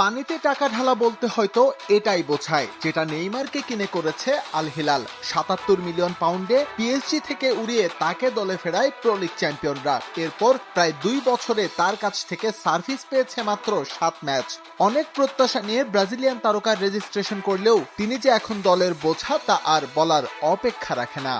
পানিতে টাকা ঢালা বলতে হয়তো এটাই বোঝায়, যেটা নেইমারকে কিনে করেছে আল হিলাল। সাতাত্তর মিলিয়ন পাউন্ডে পিএসজি থেকে উড়িয়ে তাকে দলে ফেরায় প্রো লিগ চ্যাম্পিয়নরা। এরপর প্রায় দুই বছরে তার কাছ থেকে সার্ভিস পেয়েছে মাত্র সাত ম্যাচ। অনেক প্রত্যাশা নিয়ে ব্রাজিলিয়ান তারকার রেজিস্ট্রেশন করলেও তিনি যে এখন দলের বোঝা, তা আর বলার অপেক্ষা রাখে না।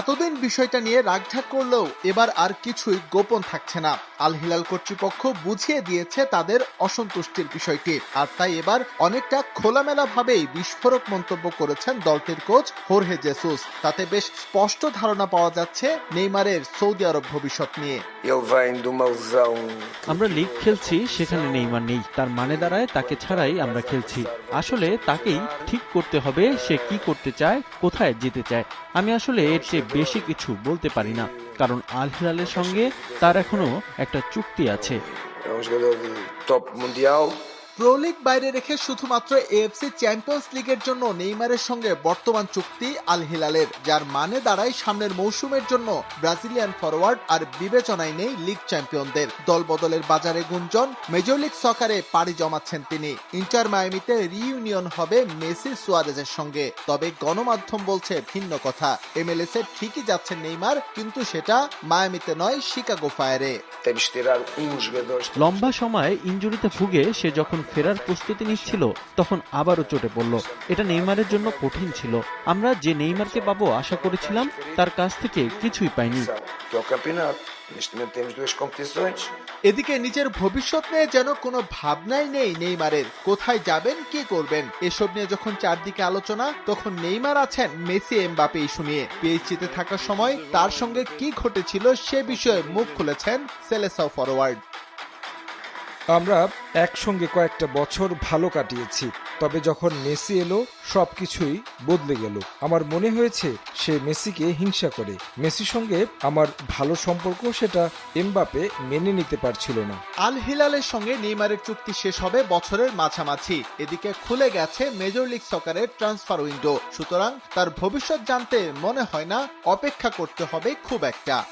এতদিন বিষয়টা নিয়ে রাগঢাক করলেও এবার আর কিছুই গোপন থাকছে না। আল হিলাল কর্তৃপক্ষ বুঝিয়ে দিয়েছে তাদের অসন্তুষ্টির বিষয়টি। আর তাই এবার অনেকটা খোলামেলা ভাবেই বিস্ফোরক মন্তব্য করেছেন দলটির কোচ হোরহে জেসুস। তাতে বেশ স্পষ্ট ধারণা পাওয়া যাচ্ছে নেইমারের সৌদি আরব ভবিষ্যৎ নিয়ে। আমরা লিগ খেলছি সেখানে নেইমার নেই। তার মানে দাঁড়ায় তাকে ছাড়াই আমরা খেলছি। আসলে তাকেই ঠিক করতে হবে সে কি করতে চায় কোথায় যেতে চায়। আমি আসলে এর চেয়ে বেশি কিছু বলতে পারি না। কারণ আল হিলালের সঙ্গে তার এখনও একটা চুক্তি আছে। প্রো লিগ বাইরে রেখে শুধুমাত্র এএফসি চ্যাম্পিয়ন্স লিগের জন্য নেইমারের সঙ্গে বর্তমান চুক্তি আল হিলালের যার মানে দাঁড়ায় সামনের মৌসুমের জন্য ব্রাজিলিয়ান ফরওয়ার্ড আর বিবেচনায় নেই লিগ চ্যাম্পিয়নদের। দল বদলের বাজারে গুঞ্জন মেজর লিগ সকারে পাড়ি জমাচ্ছেন তিনি। ইন্টার মায়ামিতে রিইউনিয়ন হবে মেসি সুয়ারেজের সঙ্গে। তবে গণমাধ্যম বলছে ভিন্ন কথা। এমএলএস এ ঠিকই যাচ্ছেন নেইমার কিন্তু সেটা মায়ামিতে নয় শিকাগো ফায়ারে. লম্বা সময় ইঞ্জুরিতে ভুগে সে যখন ফেরার প্রস্তুতি নিচ্ছিল, তখন আবারও চটে পড়ল। এটা নেইমারের জন্য কঠিন ছিল। আমরা যে নেইমারকে পাবো আশা করেছিলাম, তার কাছ থেকে কিছুই পাইনি. এদিকে নিজের ভবিষ্যৎ নিয়ে যেন কোনো ভাবনাই নেই নেইমারের। কোথায় যাবেন, কি করবেন, এসব নিয়ে যখন চারদিকে আলোচনা, তখন নেইমার আছেন মেসি, এমবাপে ইস্যু নিয়ে। পিএইচজিতে থাকার সময় তার সঙ্গে কি ঘটেছিল সে বিষয়ে মুখ খুলেছেন সেলেসাও ফরওয়ার্ড আমরা একসঙ্গে কয়েকটা বছর ভালো কাটিয়েছি, তবে যখন মেসি এলো, সবকিছুই বদলে গেল। আমার মনে হয়েছে সে মেসিকে হিংসা করে। মেসির সঙ্গে আমার ভালো সম্পর্ক, সেটা এমবাপে মেনে নিতে পারছিল না। আল হিলালের সঙ্গে নেইমারের চুক্তি শেষ হবে বছরের মাঝামাঝি। এদিকে খুলে গেছে মেজর লিগ সকারের ট্রান্সফার উইন্ডো। সুতরাং তার ভবিষ্যৎ জানতে মনে হয় না, অপেক্ষা করতে হবে খুব একটা।